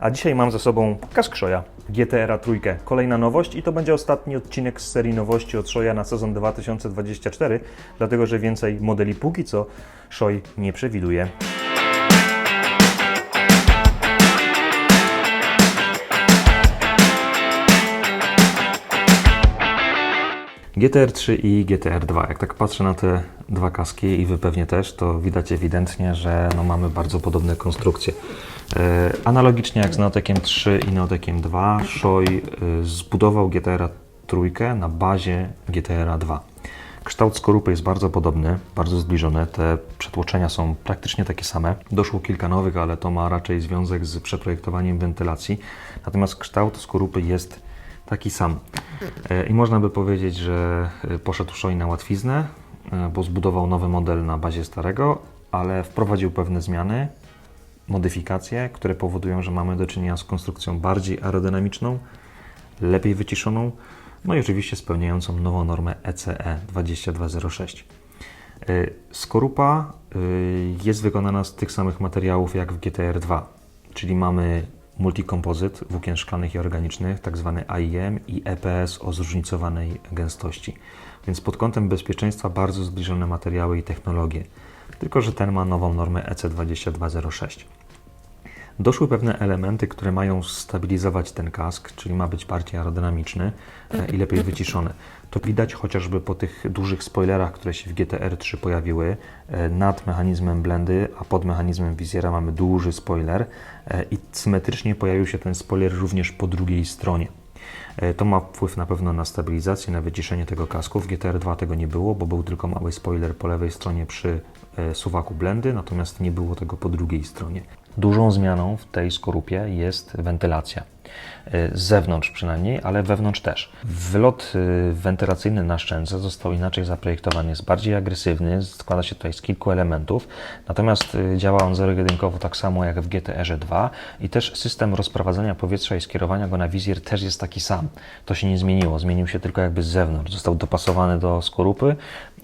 A dzisiaj mam ze sobą kask Shoya GTR trójkę. Kolejna nowość i to będzie ostatni odcinek z serii nowości od Shoya na sezon 2024, dlatego że więcej modeli póki co Shoy nie przewiduje. GTR 3 i GTR 2. Jak tak patrzę na te dwa kaski i wy pewnie też, to widać ewidentnie, że no mamy bardzo podobne konstrukcje. E, analogicznie jak z Neotekiem 3 i Neotekiem 2, Shoei zbudował GTR trójkę na bazie GTR 2. Kształt skorupy jest bardzo podobny, bardzo zbliżony. Te przetłoczenia są praktycznie takie same. Doszło kilka nowych, ale to ma raczej związek z przeprojektowaniem wentylacji. Natomiast kształt skorupy jest taki sam. E, I można by powiedzieć, że e, poszedł Shoei na łatwiznę, e, bo zbudował nowy model na bazie starego, ale wprowadził pewne zmiany, modyfikacje, które powodują, że mamy do czynienia z konstrukcją bardziej aerodynamiczną, lepiej wyciszoną, no i oczywiście spełniającą nową normę ECE 2206. Y, Skorupa jest wykonana z tych samych materiałów jak w GTR 2, czyli mamy multikompozyt włókien szklanych i organicznych, tak zwany AIM i EPS o zróżnicowanej gęstości. Więc pod kątem bezpieczeństwa bardzo zbliżone materiały i technologie. Tylko, że ten ma nową normę EC 2206. Doszły pewne elementy, które mają stabilizować ten kask, czyli ma być bardziej aerodynamiczny e, i lepiej wyciszony. To widać chociażby po tych dużych spoilerach, które się w GTR 3 pojawiły. E, Nad mechanizmem blendy, a pod mechanizmem wizjera mamy duży spoiler e, i symetrycznie pojawił się ten spoiler również po drugiej stronie. To ma wpływ na pewno na stabilizację, na wyciszenie tego kasku. W GTR 2 tego nie było, bo był tylko mały spoiler po lewej stronie przy suwaku blendy, natomiast nie było tego po drugiej stronie. Dużą zmianą w tej skorupie jest wentylacja. E, Z zewnątrz przynajmniej, ale wewnątrz też. Wylot e, wentylacyjny na szczęce został inaczej zaprojektowany. Jest bardziej agresywny, składa się tutaj z kilku elementów, natomiast e, działa on zero-jedynkowo tak samo jak w GTR 2 i też system rozprowadzania powietrza i skierowania go na wizjer też jest taki sam. To się nie zmieniło, zmienił się tylko jakby z zewnątrz. Został dopasowany do skorupy,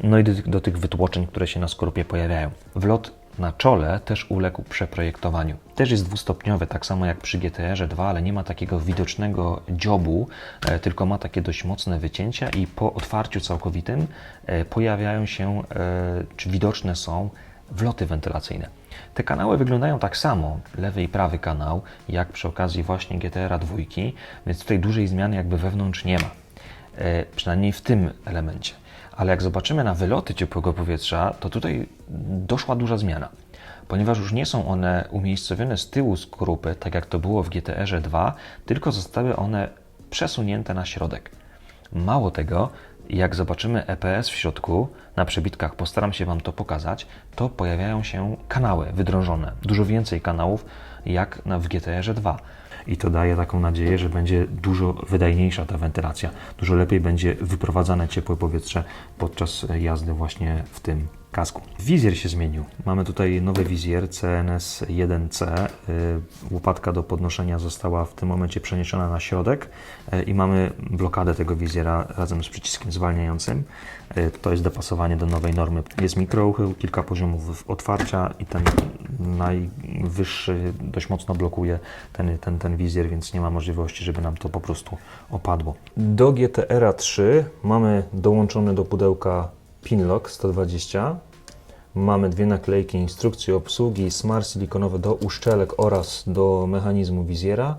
no i do, do tych wytłoczeń, które się na skorupie pojawiają. Wlot na czole też uległ przeprojektowaniu. Też jest dwustopniowy, tak samo jak przy GTR 2, ale nie ma takiego widocznego dziobu, e, tylko ma takie dość mocne wycięcia i po otwarciu całkowitym e, pojawiają się, e, czy widoczne są wloty wentylacyjne. Te kanały wyglądają tak samo, lewy i prawy kanał, jak przy okazji właśnie GTR 2, więc tutaj dużej zmiany jakby wewnątrz nie ma. Przynajmniej w tym elemencie. Ale jak zobaczymy na wyloty ciepłego powietrza, to tutaj doszła duża zmiana. Ponieważ już nie są one umiejscowione z tyłu skorupy, tak jak to było w GTR 2, tylko zostały one przesunięte na środek. Mało tego, jak zobaczymy EPS w środku, na przebitkach postaram się Wam to pokazać, to pojawiają się kanały wydrążone. Dużo więcej kanałów jak w GTR 2. I to daje taką nadzieję, że będzie dużo wydajniejsza ta wentylacja. Dużo lepiej będzie wyprowadzane ciepłe powietrze podczas jazdy właśnie w tym kasku. Wizjer się zmienił. Mamy tutaj nowy wizjer CNS 1C. Y, Łopatka do podnoszenia została w tym momencie przeniesiona na środek y, i mamy blokadę tego wizjera razem z przyciskiem zwalniającym. Y, To jest dopasowanie do nowej normy. Jest mikrouchył, kilka poziomów otwarcia i ten najwyższy dość mocno blokuje ten, ten, ten wizjer, więc nie ma możliwości, żeby nam to po prostu opadło. Do GTR 3 mamy dołączony do pudełka Pinlock 120. Mamy dwie naklejki, instrukcje obsługi, smar silikonowe do uszczelek oraz do mechanizmu wizjera,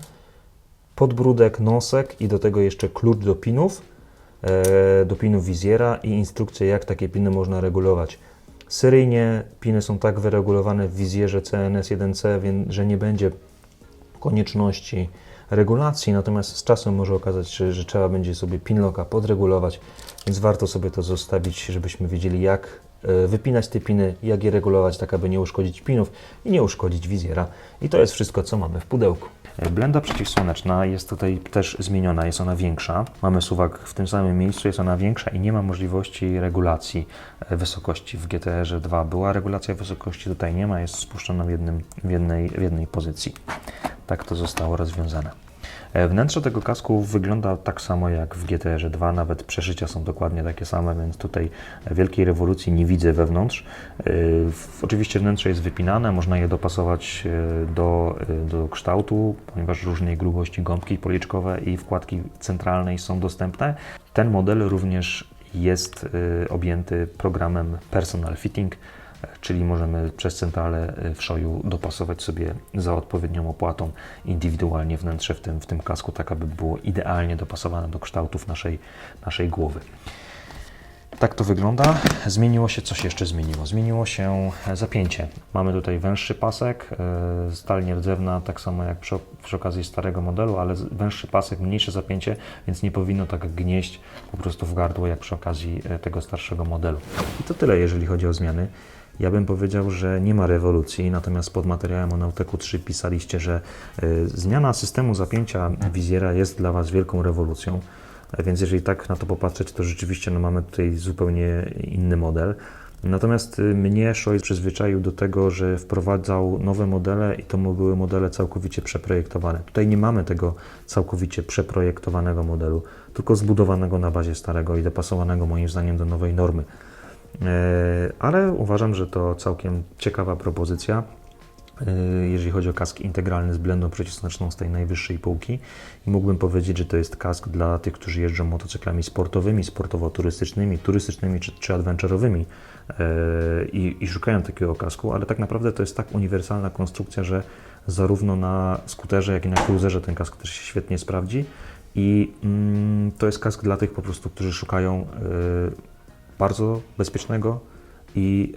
podbródek, nosek i do tego jeszcze klucz do pinów, e, do pinów wizjera i instrukcje jak takie piny można regulować. Seryjnie piny są tak wyregulowane w wizjerze CNS 1C, więc, że nie będzie konieczności regulacji, natomiast z czasem może okazać się, że trzeba będzie sobie pinlocka podregulować, więc warto sobie to zostawić, żebyśmy wiedzieli jak e, wypinać te piny, jak je regulować, tak aby nie uszkodzić pinów i nie uszkodzić wizjera. I to jest wszystko, co mamy w pudełku. Blenda przeciwsłoneczna jest tutaj też zmieniona, jest ona większa. Mamy suwak w tym samym miejscu, jest ona większa i nie ma możliwości regulacji e, wysokości. W GTR 2 była regulacja wysokości, tutaj nie ma, jest spuszczona w, jednym, w, jednej, w jednej pozycji. Tak to zostało rozwiązane. E, Wnętrze tego kasku wygląda tak samo jak w GTR 2, nawet przeszycia są dokładnie takie same, więc tutaj wielkiej rewolucji nie widzę wewnątrz. E, Oczywiście wnętrze jest wypinane, można je dopasować e, do, do kształtu, ponieważ różnej grubości gąbki policzkowe i wkładki centralnej są dostępne. Ten model również jest objęty programem Personal Fitting, czyli możemy przez centralę e, w szoju dopasować sobie za odpowiednią opłatą indywidualnie wnętrze w tym, w tym kasku, tak aby było idealnie dopasowane do kształtów naszej, naszej głowy. Tak to wygląda. Zmieniło się, co się jeszcze zmieniło? Zmieniło się zapięcie. Mamy tutaj węższy pasek, e, stal nierdzewna, tak samo jak przy, przy okazji starego modelu, ale węższy pasek, mniejsze zapięcie, więc nie powinno tak gnieść po prostu w gardło, jak przy okazji e, tego starszego modelu. I to tyle, jeżeli chodzi o zmiany. Ja bym powiedział, że nie ma rewolucji, natomiast pod materiałem o Nauteku 3 pisaliście, że e, zmiana systemu zapięcia wizjera jest dla Was wielką rewolucją. E, Więc jeżeli tak na to popatrzeć, to rzeczywiście no, mamy tutaj zupełnie inny model. Natomiast y, mnie Shoei przyzwyczaił do tego, że wprowadzał nowe modele i to były modele całkowicie przeprojektowane. Tutaj nie mamy tego całkowicie przeprojektowanego modelu, tylko zbudowanego na bazie starego i dopasowanego moim zdaniem do nowej normy. E, Ale uważam, że to całkiem ciekawa propozycja. Yy, jeżeli chodzi o kask integralny z blendą przeciwsłoneczną z tej najwyższej półki. I mógłbym powiedzieć, że to jest kask dla tych, którzy jeżdżą motocyklami sportowymi, sportowo-turystycznymi, turystycznymi czy, czy adventurowymi yy, i, i szukają takiego kasku, ale tak naprawdę to jest tak uniwersalna konstrukcja, że zarówno na skuterze, jak i na cruiserze ten kask też się świetnie sprawdzi. I mm, to jest kask dla tych po prostu, którzy szukają bardzo bezpiecznego i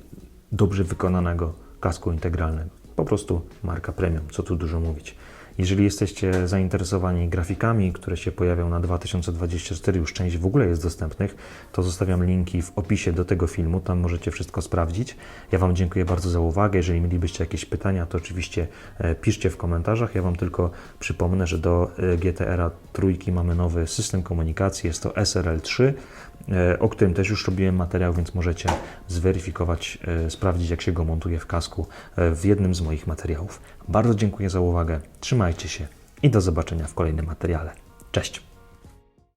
dobrze wykonanego kasku integralnego. Po prostu marka premium, co tu dużo mówić. Jeżeli jesteście zainteresowani grafikami, które się pojawią na 2024, już część w ogóle jest dostępnych, to zostawiam linki w opisie do tego filmu, tam możecie wszystko sprawdzić. Ja Wam dziękuję bardzo za uwagę. Jeżeli mielibyście jakieś pytania, to oczywiście e, piszcie w komentarzach. Ja Wam tylko przypomnę, że do e, GTR-a trójki mamy nowy system komunikacji, jest to SRL3 e, o którym też już robiłem materiał, więc możecie zweryfikować, e, sprawdzić jak się go montuje w kasku e, w jednym z moich materiałów. Bardzo dziękuję za uwagę, trzymajcie się i do zobaczenia w kolejnym materiale. Cześć!